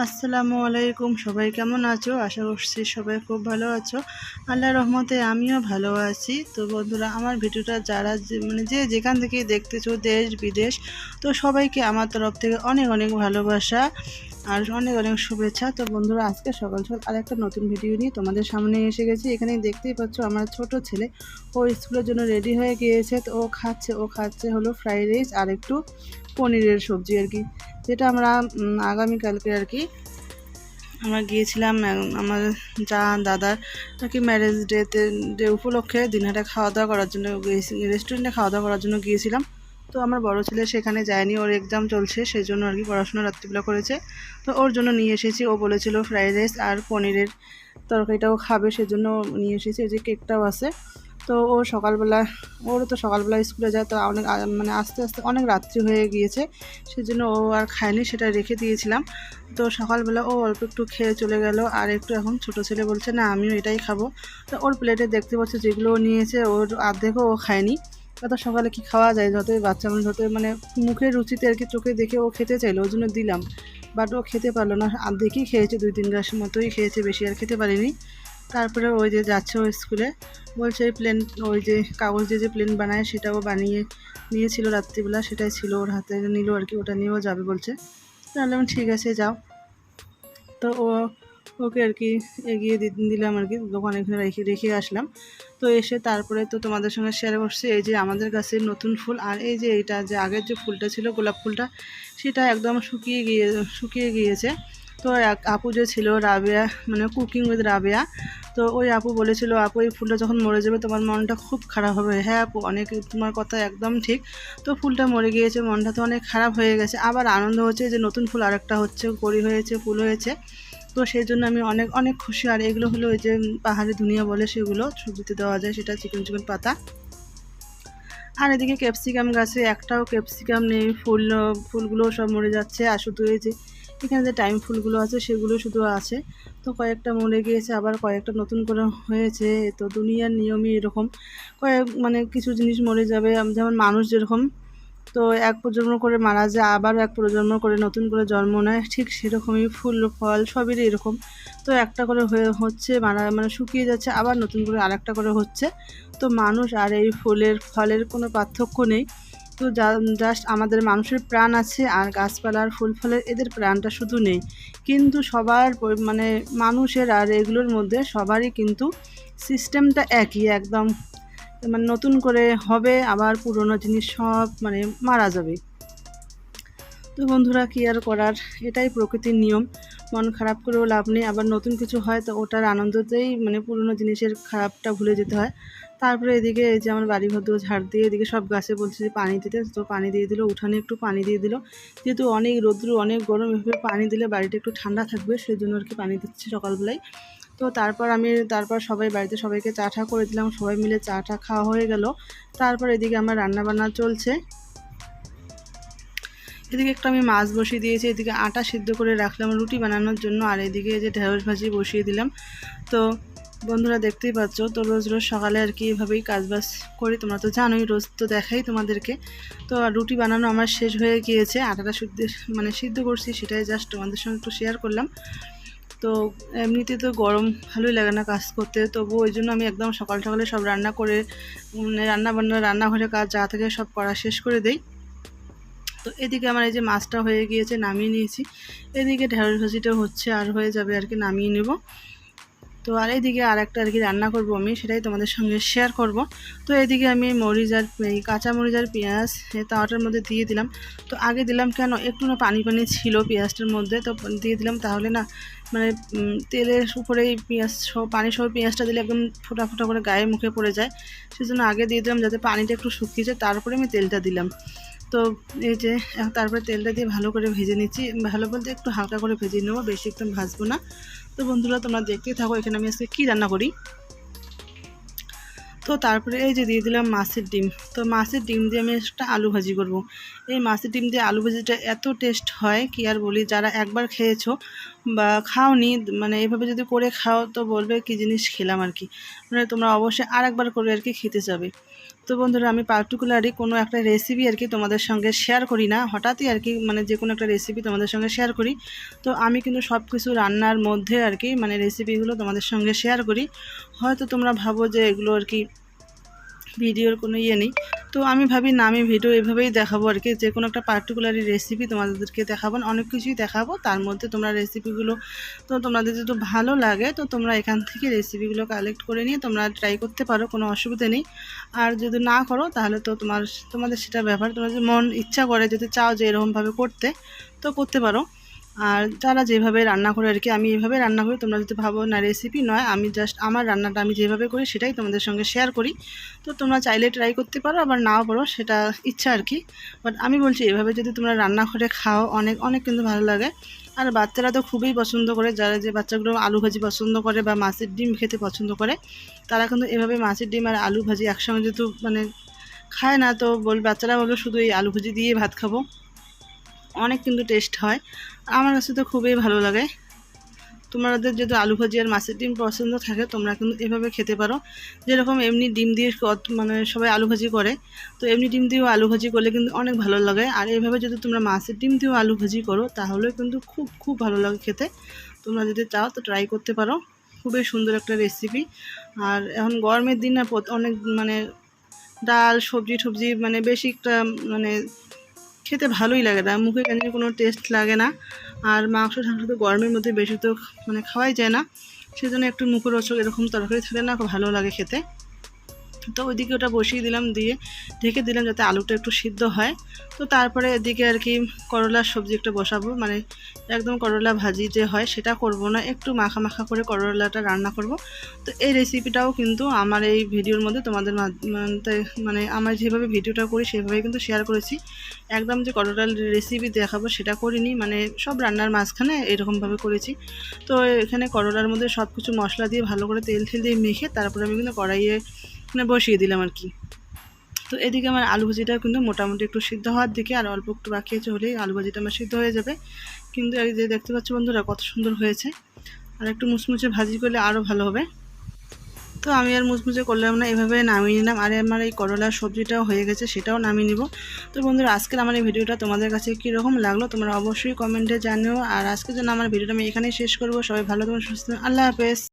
আসসালামু আলাইকুম, সবাই কেমন আছো? আশা করছি সবাই খুব ভালো আছো। আল্লাহ রহমতে আমিও ভালো আছি। তো বন্ধুরা, আমার ভিডিওটা যারা মানে যে যেখান থেকে দেখতেছো, দেশ, বিদেশ, তো সবাইকে আমার তরফ থেকে অনেক অনেক ভালোবাসা আর অনেক অনেক শুভেচ্ছা। তো বন্ধুরা, আজকে সকাল সকাল আর একটা নতুন ভিডিও নিয়ে তোমাদের সামনে এসে গেছি। এখানে দেখতেই পাচ্ছ আমার ছোট ছেলে, ও স্কুলের জন্য রেডি হয়ে গিয়েছে। তো ও খাচ্ছে ও খাচ্ছে হলো ফ্রাইড রাইস আর একটু পনিরের সবজি আর কি। যেটা আমরা আগামীকালকে আর কি, আমরা গিয়েছিলাম আমার যা দাদার আর কি ম্যারেজ ডেতে ডে উপলক্ষে দিনহাটা খাওয়া দাওয়া করার জন্য গিয়েছি রেস্টুরেন্টে খাওয়া দাওয়া করার জন্য গিয়েছিলাম। তো আমার বড় ছেলে সেখানে যায়নি, ওর এক্সাম চলছে সেই জন্য আর কি পড়াশোনা রাত্রিবেলা করেছে। তো ওর জন্য নিয়ে এসেছি, ও বলেছিল ফ্রাইড রাইস আর পনিরের তরকারিটাও খাবে, সেজন্য নিয়ে এসেছি, ওই যে কেকটাও আছে। তো ও সকালবেলা ওরও তো সকালবেলা স্কুলে যায়, তো অনেক মানে আস্তে আস্তে অনেক রাত্রি হয়ে গিয়েছে, সেজন্য ও আর খায়নি, সেটা রেখে দিয়েছিলাম। তো সকালবেলা ও অল্প একটু খেয়ে চলে গেল, আর একটু এখন ছোট ছেলে বলছে, না, আমিও এটাই খাব। তো ওর প্লেটে দেখতে পাচ্ছ যেগুলো নিয়েছে, ওর অর্ধেকও ও খায়নি। এত সকালে কি খাওয়া যায়, যতই বাচ্চা মানুষ, যতই মানে মুখের রুচিতে আর কি চোখে দেখে ও খেতে চাইলো, ওই জন্য দিলাম। বাট ও খেতে পারল না অর্ধেকই খেয়েছে, দুই তিন গ্লাস মতোই খেয়েছে, বেশি আর খেতে পারিনি। তারপরে ওই যে যাচ্ছে ওই স্কুলে বলছে ওই প্লেন ওই যে কাগজ দিয়ে যে প্লেন বানায় সেটাও বানিয়ে নিয়েছিল রাত্রিবেলা, সেটাই ছিল ওর হাতে, নিল আর কি, ওটা নিয়েও যাবে বলছে। তাহলে আমি ঠিক আছে, যাও। তো ও, ওকে আর কি এগিয়ে দিলাম আর কি, দোকানে এখানে রেখে রেখে আসলাম। তো এসে তারপরে তো তোমাদের সঙ্গে শেয়ার করছি, এই যে আমাদের কাছে নতুন ফুল, আর এই যে এইটা যে আগের যে ফুলটা ছিল, গোলাপ ফুলটা, সেটা একদম শুকিয়ে গিয়ে, শুকিয়ে গিয়েছে। তো এক আপু যে ছিল, রাবেয়া মানে কুকিং উইথ রাবেয়া, তো ওই আপু বলেছিল, আপু, এই ফুলটা যখন মরে যাবে তোমার মনটা খুব খারাপ হবে। হ্যাঁ আপু, অনেক তোমার কথা একদম ঠিক। তো ফুলটা মরে গিয়েছে, মনটা তো অনেক খারাপ হয়ে গেছে। আবার আনন্দ হচ্ছে যে নতুন ফুল আরেকটা হচ্ছে, কড়ি হয়েছে, ফুল হয়েছে। তো সেই জন্য আমি অনেক অনেক খুশি। আর এগুলো হলো ওই যে পাহাড়ি দুনিয়া বলে সেগুলো, ছবিতে দেওয়া যায়, সেটা চিকন চিকন পাতা। আর এদিকে ক্যাপসিকাম গাছে একটাও ক্যাপসিকাম নেই, ফুল, ফুলগুলো সব মরে যাচ্ছে। আর শুধু এই যে এখানে যে টাইম ফুলগুলো আছে সেগুলো শুধু আছে। তো কয়েকটা মরে গিয়েছে, আবার কয়েকটা নতুন করে হয়েছে। তো দুনিয়ার নিয়মই এরকম। কয়েক মানে কিছু জিনিস মরে যাবে। যেমন মানুষ যেরকম, তো এক প্রজন্ম করে মারা যায়, আবার এক প্রজন্ম করে নতুন করে জন্ম নেয়, ঠিক সেরকমই ফুল, ফল সবেরই এরকম। তো একটা করে হয়ে, হচ্ছে মারা মানে শুকিয়ে যাচ্ছে, আবার নতুন করে আরেকটা করে হচ্ছে। তো মানুষ আর এই ফুলের, ফলের কোনো পার্থক্য নেই। তো জাস্ট আমাদের মানুষের প্রাণ আছে আর গাছপালার ফুল ফলের এদের প্রাণটা শুধু নেই। কিন্তু সবার মানে মানুষের আর এগুলোর মধ্যে সবারই কিন্তু সিস্টেমটা একই, একদম মানে নতুন করে হবে, আবার পুরনো জিনিস সব মানে মারা যাবে। তো বন্ধুরা, কী আর করার? এটাই প্রকৃতির নিয়ম। মন খারাপ করেও লাভ নেই, আবার নতুন কিছু হয় তো ওটার আনন্দতেই মানে পুরনো জিনিসের খারাপটা ভুলে যেতে হয়। তারপরে এদিকে এই যে আমার বাড়ি দুয়ার ঝাড় দিয়ে এদিকে সব গাছে বলছে যে পানি দিতে। তো পানি দিয়ে দিল, উঠানে একটু পানি দিয়ে দিল। যেহেতু অনেক রৌদ্র, অনেক গরম, এভাবে পানি দিলে বাড়িটা একটু ঠান্ডা থাকবে সেই জন্য আর কি পানি দিচ্ছি সকালবেলায়। তো তারপর আমি, তারপর সবাই বাড়িতে সবাইকে চা টা করে দিলাম, সবাই মিলে চা টা খাওয়া হয়ে গেল। তারপর এদিকে আমার রান্না বান্না চলছে। এদিকে একটু আমি মাছ বসিয়ে দিয়েছি, এদিকে আটা সিদ্ধ করে রাখলাম রুটি বানানোর জন্য, আর এদিকে যে ঢেঁড়স ভাজি বসিয়ে দিলাম। তো বন্ধুরা দেখতেই পাচ্ছ, তো রোজ রোজ সকালে আর কি এভাবেই কাজবাজ করি, তোমরা তো জানোই, রোজ তো দেখাই তোমাদেরকে। তো রুটি বানানো আমার শেষ হয়ে গিয়েছে, আটাটা সিদ্ধ মানে সিদ্ধ করছি, সেটাই জাস্ট তোমাদের সঙ্গে একটু শেয়ার করলাম। তো এমনিতে তো গরম ভালোই লাগে না কাজ করতে তবু ওই জন্য আমি একদম সকাল সকালে সব রান্না করে মানে রান্না বান্না রান্নাঘরে কাজ যা থেকে সব করা শেষ করে দেই। তো এদিকে আমার এই যে মাছটা হয়ে গিয়েছে, নামিয়ে নিয়েছি। এদিকে ঢেঁড়স ভাজিটা হচ্ছে আর হয়ে যাবে আর কি, নামিয়ে নেব। তো আর এদিকে আর একটা আর কি রান্না করব আমি, সেটাই তোমাদের সঙ্গে শেয়ার করব। তো এদিকে আমি মরিচ আর এই কাঁচা মরিচ আর পেঁয়াজ তাওয়াটার মধ্যে দিয়ে দিলাম। তো আগে দিলাম কেন, একটু না পানি পানি ছিল পেঁয়াজটার মধ্যে, তো দিয়ে দিলাম তাহলে না মানে তেলের উপরেই পেঁয়াজ সহ পানি সহ পেঁয়াজটা দিলে একদম ফোটা ফোটা করে গায়ে মুখে পড়ে যায়। সেজন্য আগে দিয়ে দিলাম যাতে পানিটা একটু শুকিয়ে যায়, তারপরে আমি তেলটা দিলাম। তো এই যে, তারপরে তেলটা দিয়ে ভালো করে ভেজে নিচ্ছি। ভালো বলতে একটু হালকা করে ভেজে নেব, বেশি একদম ভাজবো না। তো বন্ধুরা, তোমরা দেখতেই থাকো, এখানে আমি আজকে কী রান্না করি তো তারপরে এই যে দিয়ে দিলাম মাছের ডিম তো মাছের ডিম দিয়ে আমি একটা আলু ভাজি করব। এই মাছের ডিম দিয়ে আলু ভাজিটা এত টেস্ট হয় কি আর বলি, যারা একবার খেয়েছো বা খাওনি মানে এভাবে যদি করে খাও তো বলবে কি জিনিস খেলাম আর কি। মানে তোমরা অবশ্যই আর একবার করে আর কি খেতে যাবে। তো বন্ধুরা, আমি পার্টিকুলারলি কোনো একটা রেসিপি আর কি তোমাদের সঙ্গে শেয়ার করি না। হঠাৎই আর কি মানে যে কোনো একটা রেসিপি তোমাদের সঙ্গে শেয়ার করি। তো আমি কিন্তু সব কিছু রান্নার মধ্যে আর কি মানে রেসিপিগুলো তোমাদের সঙ্গে শেয়ার করি। হয়তো তোমরা ভাবো যে এগুলো আর কি ভিডিওর কোনো ইয়ে নেই। তো আমি ভাবি, না, আমি ভিডিও এভাবেই দেখাবো আর কি যে কোনো একটা পার্টিকুলারই রেসিপি তোমাদেরকে দেখাবো। অনেক কিছুই দেখাবো। তার মধ্যে তোমরা রেসিপিগুলো তো তোমাদের যদি ভালো লাগে, তো তোমরা এখান থেকে রেসিপিগুলো কালেক্ট করে নিয়ে তোমরা ট্রাই করতে পারো, কোনো অসুবিধা নেই। আর যদি না করো, তাহলে তো তোমার, তোমাদের সেটা ব্যাপার তোমার যদি মন ইচ্ছা করে যদি চাও যে এরকমভাবে করতে, তো করতে পারো। আর যারা যেভাবে রান্না করে আর কি, আমি এভাবে রান্না করি। তোমরা যদি ভাবো না রেসিপি নয়, আমি জাস্ট আমার রান্নাটা আমি যেভাবে করি সেটাই তোমাদের সঙ্গে শেয়ার করি। তো তোমরা চাইলে ট্রাই করতে পারো, আবার নাও পারো সেটা ইচ্ছা আর কি। বাট আমি বলছি, এভাবে যদি তোমরা রান্না করে খাও, অনেক অনেক কিন্তু ভালো লাগে। আর বাচ্চারা তো খুবই পছন্দ করে, যারা যে বাচ্চাগুলো আলু ভাজি পছন্দ করে বা মাছের ডিম খেতে পছন্দ করে, তারা কিন্তু এভাবে মাছের ডিম আর আলু ভাজি একসঙ্গে যেহেতু মানে খায় না, তো বল বাচ্চারা বলবে, শুধু এই আলু ভাজি দিয়ে ভাত খাব। অনেক কিন্তু টেস্ট হয়। আমার কাছে তো খুবই ভালো লাগে। তোমাদের যদি আলু ভাজি আর মাছের ডিম পছন্দ থাকে, তোমরা কিন্তু এভাবে খেতে পারো। যেরকম এমনি ডিম দিয়ে মানে সবাই আলু ভাজি করে, তো এমনি ডিম দিয়েও আলু ভাজি করলে কিন্তু অনেক ভালো লাগে। আর এইভাবে যদি তোমরা মাছের ডিম দিয়েও আলু ভাজি করো তাহলে কিন্তু খুব খুব ভালো লাগে খেতে। তোমরা যদি চাও তো ট্রাই করতে পারো। খুবই সুন্দর একটা রেসিপি আর এখন গরমের দিনে অনেক মানে ডাল সবজি টবজি মানে বেশি একটা মানে খেতে ভালোই লাগে না, মুখে কেন কোনো টেস্ট লাগে না। আর মাংস ঠাংস তো গরমের মধ্যে বেশি তো মানে খাওয়াই যায় না। সেজন্য একটু মুখরোচক এরকম তরকারি থাকলে না ভালো লাগে খেতে। তো ওইদিকে ওটা বসিয়ে দিলাম দিয়ে ঢেকে দিলাম যাতে আলুটা একটু সিদ্ধ হয়। তো তারপরে এদিকে আর কি করলার সবজি একটা বসাবো। মানে একদম করলা ভাজি যে হয় সেটা করব না, একটু মাখা মাখা করে করলাটা রান্না করব। তো এই রেসিপিটাও কিন্তু আমার এই ভিডিওর মধ্যে তোমাদের মানে আমার যেভাবে ভিডিওটা করি সেভাবে কিন্তু শেয়ার করেছি। একদম যে করলার রেসিপি দেখাবো সেটা করিনি মানে সব রান্নার মাঝখানে এরকমভাবে করেছি। তো এখানে করলার মধ্যে সব কিছু মশলা দিয়ে ভালো করে তেল, ঠেল দিয়ে মেখে তারপরে আমি কিন্তু কড়াইয়ে মানে বসিয়ে দিলাম আর কি। তো এদিকে আমার আলু ভাজিটা কিন্তু মোটামুটি একটু সিদ্ধ হওয়ার দিকে আর অল্প একটু বাকি আছে হলেই আলু ভাজিটা আমার সিদ্ধ হয়ে যাবে। কিন্তু এই যে দেখতে পাচ্ছ বন্ধুরা কত সুন্দর হয়েছে। আর একটু মুচমুচে ভাজি করলে আরও ভালো হবে। তো আমি আর মুচমুচে করলাম না, এভাবে নামিয়ে নিলাম। আর আমার এই করলার সবজিটাও হয়ে গেছে, সেটাও নামিয়ে নিব। তো বন্ধুরা, আজকের আমার এই ভিডিওটা তোমাদের কাছে কীরকম লাগল তোমরা অবশ্যই কমেন্টে জানিও। আর আজকের জন্য আমার ভিডিওটা আমি এখানেই শেষ করব। সবাই ভালো থাকবেন, সুস্থ আল্লাহ হাফেজ।